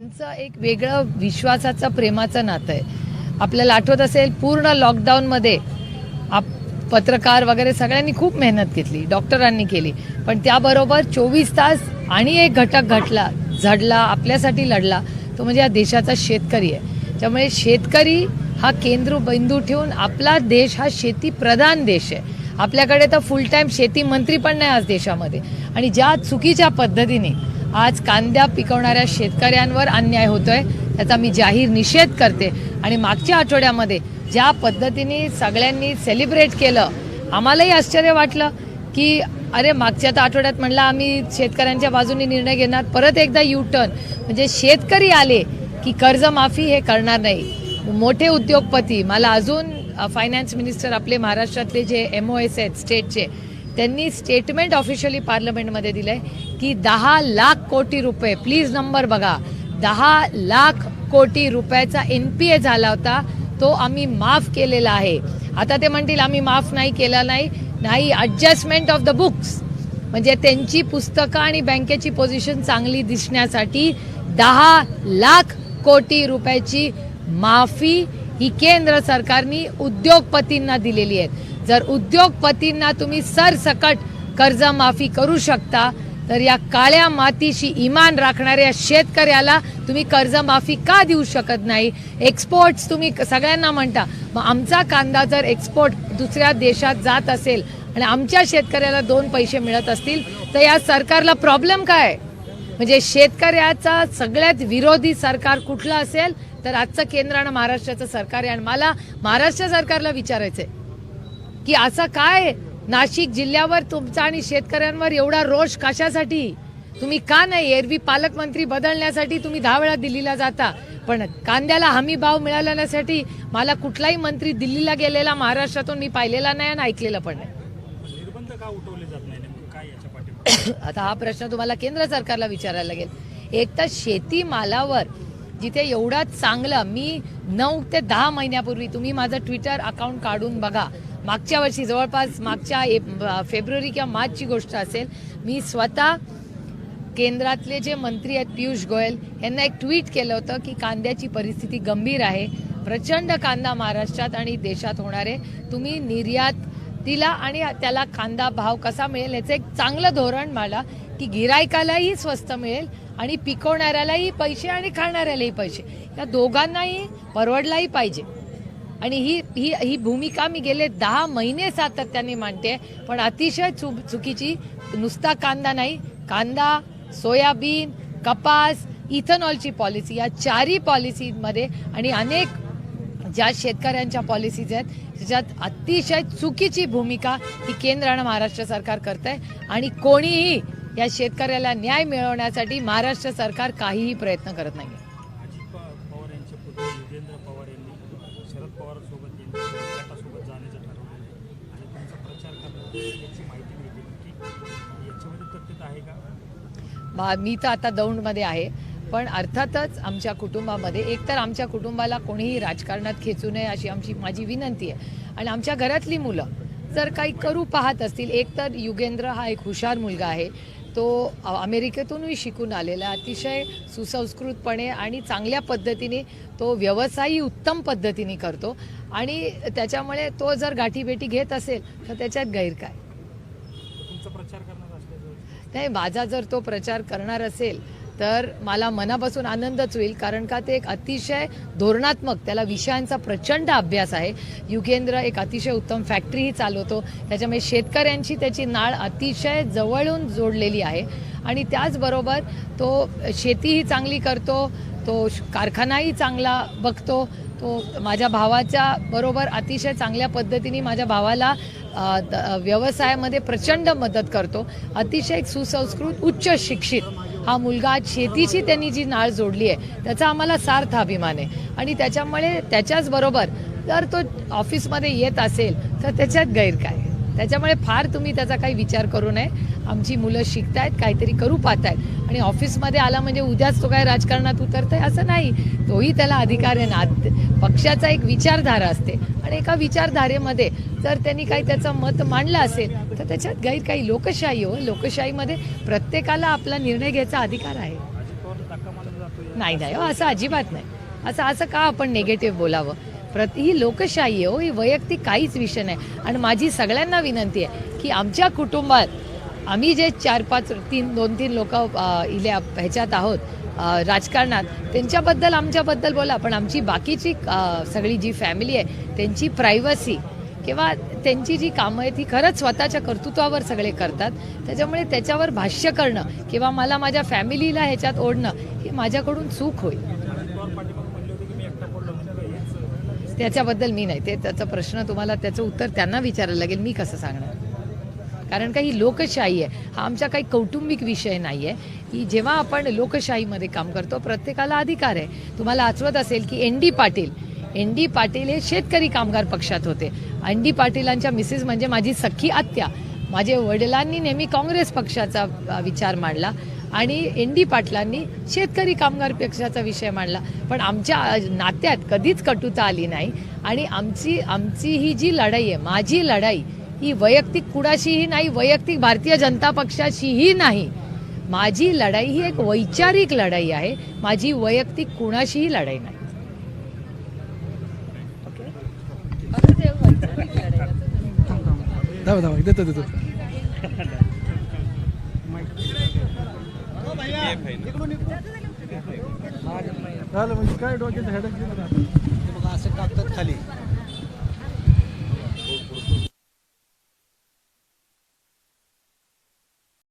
त्यांचं एक वेगळं विश्वासाचं प्रेमाचं नातं आहे. आपल्याला आठवत असेल पूर्ण लॉकडाऊनमध्ये आप पत्रकार वगैरे सगळ्यांनी खूप मेहनत घेतली डॉक्टरांनी केली. पण त्याबरोबर चोवीस तास आणि एक घटक घटला झडला आपल्यासाठी लढला तो म्हणजे या देशाचा शेतकरी आहे. त्यामुळे शेतकरी हा केंद्र बिंदू ठेवून आपला देश हा शेतीप्रधान देश आहे. आपल्याकडे तर फुल टाईम शेती मंत्री पण नाही आज देशामध्ये. आणि ज्या चुकीच्या पद्धतीने आज कांद्या पिकवणाऱ्या शेतकऱ्यांवर अन्याय होतोय त्याचा मी जाहीर निषेध करते. आणि मागच्या आठवड्यामध्ये ज्या पद्धतीने सगळ्यांनी सेलिब्रेट केलं आम्हालाही आश्चर्य वाटलं की अरे मागच्या तर आठवड्यात म्हणलं आम्ही शेतकऱ्यांच्या बाजूने निर्णय घेणार परत एकदा यू टर्न म्हणजे शेतकरी आले की कर्जमाफी हे करणार नाही. मोठे उद्योगपती मला अजून फायनान्स मिनिस्टर आपले महाराष्ट्रातले जे एम ओ एस आहेत स्टेटचे त्यांनी स्टेटमेंट ऑफिशियली पार्लमेंटमध्ये दिलं आहे की दहा लाख कोटी रुपये प्लीज नंबर बघा दहा लाख कोटी रुपयाचा एन पी ए झाला होता तो आम्ही माफ केलेला आहे. आता ते म्हणतील आम्ही माफ नाही केला नाही नाही ॲडजस्टमेंट ऑफ द बुक्स म्हणजे त्यांची पुस्तकं आणि बँकेची पोझिशन चांगली दिसण्यासाठी दहा लाख कोटी रुपयाची माफी ही केंद्र सरकारने उद्योगपतींना दिलेली आहे. जर उद्योगपतींना तुम्ही सरसकट कर्जमाफी करू शकता तर या काळ्या मातीशी इमान राखणाऱ्या शेतकऱ्याला तुम्ही कर्जमाफी का देऊ शकत नाही? एक्सपोर्ट्स तुम्ही सगळ्यांना म्हणता. मग आमचा कांदा जर एक्सपोर्ट दुसऱ्या देशात जात असेल आणि आमच्या शेतकऱ्याला दोन पैसे मिळत असतील तर या सरकारला प्रॉब्लेम काय? म्हणजे शेतकऱ्याचा सगळ्यात विरोधी सरकार कुठलं असेल? तर आजचं केंद्र आणि महाराष्ट्राचं सरकार आहे. आणि मला महाराष्ट्र सरकारला विचारायचं आहे की असं काय? नाशिक जिल्ह्यावर तुमचा आणि शेतकऱ्यांवर एवढा रोष कशासाठी? तुम्ही का नाही एरवी पालकमंत्री बदलण्यासाठी तुम्ही दहा वेळा दिल्लीला जाता? पण कांद्याला हमी भाव मिळाल्यासाठी मला कुठलाही मंत्री दिल्लीला गेलेला महाराष्ट्रातून मी पाहिलेला नाही आणि ऐकलेलं पण नाही. आता हा प्रश्न तुम्हाला केंद्र सरकारला विचारायला लागेल. एक तर शेती मालावर जिथे एवढा चांगलं मी नऊ ते दहा महिन्यापूर्वी तुम्ही माझं ट्विटर अकाउंट काढून बघा. मागच्या वर्षी जवळपास मागच्या एप- फेब्रुवारी किंवा मार्चची गोष्ट असेल मी स्वतः केंद्रातले जे मंत्री आहेत पियुष गोयल यांना एक ट्विट केलं होतं की कांद्याची परिस्थिती गंभीर आहे. प्रचंड कांदा महाराष्ट्रात आणि देशात होणार. आहे तुम्ही निर्यातीला आणि त्याला कांदा भाव कसा मिळेल याचं एक चांगलं धोरण मला की गिरायकालाही स्वस्त मिळेल आणि पिकवणाऱ्यालाही पैसे आणि खाणाऱ्यालाही पैसे. या दोघांनाही परवडलाही पाहिजे. आणि ही ही ही भूमिका मी गेले दहा महिने सातत्याने मांडते पण अतिशय चु चुकीची. नुसता कांदा नाही. कांदा सोयाबीन कपास इथेनॉलची पॉलिसी या चारही पॉलिसीमध्ये आणि अनेक ज्या शेतकऱ्यांच्या पॉलिसीज आहेत त्याच्यात अतिशय चुकीची भूमिका ही केंद्र आणि महाराष्ट्र सरकार करत आहे आणि कोणीही या शेतकऱ्याला न्याय मिळवण्यासाठी महाराष्ट्र सरकार काहीही प्रयत्न करत नाही अजित प- पवार यांच्या पुढे युगेंद्र पवार यांनी शरद पवार सोबत यांनी गटासोबत जाण्याचं ठरवलेलं आहे आणि त्यांचा प्रचार करणार याची माहिती मिळते की याच्यामध्ये तथ्यता आहे का? मी तर आता दौंडमध्ये आहे. पण अर्थातच आमच्या कुटुंबामध्ये एकतर आमच्या कुटुंबाला कोणीही राजकारणात खेचू नये अशी आमची माझी विनंती आहे. आणि आमच्या घरातली मुलं जर काही करू पाहत असतील एक तर युगेंद्र हा एक हुशार मुलगा आहे. तो अमेरिकेतूनही शिकून आलेला. अतिशय सुसंस्कृतपणे आणि चांगल्या पद्धतीने तो व्यवसायही उत्तम पद्धतीने करतो आणि त्याच्यामुळे तो जर गाठीभेटी घेत असेल तर त्याच्यात गैर काय नाही माझा जर तो प्रचार करणार असेल तर मला मनापासून आनंदच होईल कारण का ते एक अतिशय धोरणात्मक त्याला विषयांचा प्रचंड अभ्यास आहे. युगेंद्र एक अतिशय उत्तम फॅक्टरीही चालवतो. त्याच्यामुळे शेतकऱ्यांची त्याची नाळ अतिशय जवळून जोडलेली आहे. आणि त्याचबरोबर तो शेतीही चांगली करतो तो श- कारखानाही चांगला बघतो. तो माझ्या भावाच्या बरोबर अतिशय चांगल्या पद्धतीने माझ्या भावाला द- व्यवसायामध्ये प्रचंड मदत करतो. अतिशय एक सुसंस्कृत उच्च शिक्षित हा मुलगा आज शेतीची त्यांनी जी नाळ जोडली आहे त्याचा आम्हाला सार्थ अभिमान आहे. आणि त्याच्यामुळे त्याच्याचबरोबर जर तो ऑफिसमध्ये येत असेल तर त्याच्यात गैर काय त्याच्यामुळे फार तुम्ही त्याचा काही विचार करू नये. आमची मुलं शिकतायत काहीतरी करू पाहतायत. आणि ऑफिसमध्ये आला म्हणजे उद्याच तो काय राजकारणात उतरतोय असं नाही. तोही त्याला अधिकार आहे. ना पक्षाचा एक विचारधारा असते. आणि एका विचारधारेमध्ये जर त्यांनी काही त्याचं मत मांडलं असेल तर त्याच्यात गैर काही लोकशाही हो. लोकशाहीमध्ये प्रत्येकाला आपला निर्णय घ्यायचा अधिकार आहे. नाही नाही हो, असं अजिबात नाही. असं असं का आपण निगेटिव्ह बोलावं? प्रति ही लोकशाही हो ही वैयक्तिक काहीच विषय नाही. आणि माझी सगळ्यांना विनंती आहे की आमच्या कुटुंबात आम्ही जे चार पाच तीन दोन तीन लोक इल्या ह्याच्यात आहोत राजकारणात त्यांच्याबद्दल आमच्याबद्दल बोला पण आमची बाकीची सगळी जी फॅमिली आहे त्यांची प्रायव्हसी किंवा त्यांची जी कामं आहेत ती खरंच स्वतःच्या कर्तृत्वावर सगळे करतात. त्याच्यामुळे त्याच्यावर भाष्य करणं किंवा मला माझ्या फॅमिलीला ह्याच्यात ओढणं हे माझ्याकडून चूक होईल. त्याच्याबद्दल मी नाही. ते त्याचा प्रश्न तुम्हाला त्याचं उत्तर त्यांना विचारायला लागेल मी कसं सांगणार? कारण का ही लोकशाही आहे. हा आमचा काही कौटुंबिक विषय नाही आहे की जेव्हा आपण लोकशाहीमध्ये काम करतो प्रत्येकाला अधिकार आहे. तुम्हाला आचवत असेल की N D Patil N D Patil हे शेतकरी कामगार पक्षात होते. एन डी पाटीलांच्या मिसेस म्हणजे माझी सख्खी आत्या. माझे वडिलांनी नेहमी काँग्रेस पक्षाचा विचार मांडला आणि एन डी पाटलांनी शेतकरी कामगार पक्षाचा विषय मांडला. पण आमच्या नात्यात कधीच कटुता आली नाही. आणि आमची आमची ही जी लढाई आहे माझी लढाई ही वैयक्तिक कुणाशीही नाही वैयक्तिक भारतीय जनता पक्षाशीही नाही. माझी लढाई ही एक वैचारिक लढाई आहे. माझी वैयक्तिक कुणाशीही लढाई नाही. देतो देतो. म्हणजे काय हेडक बघा असं टाकतात खाली.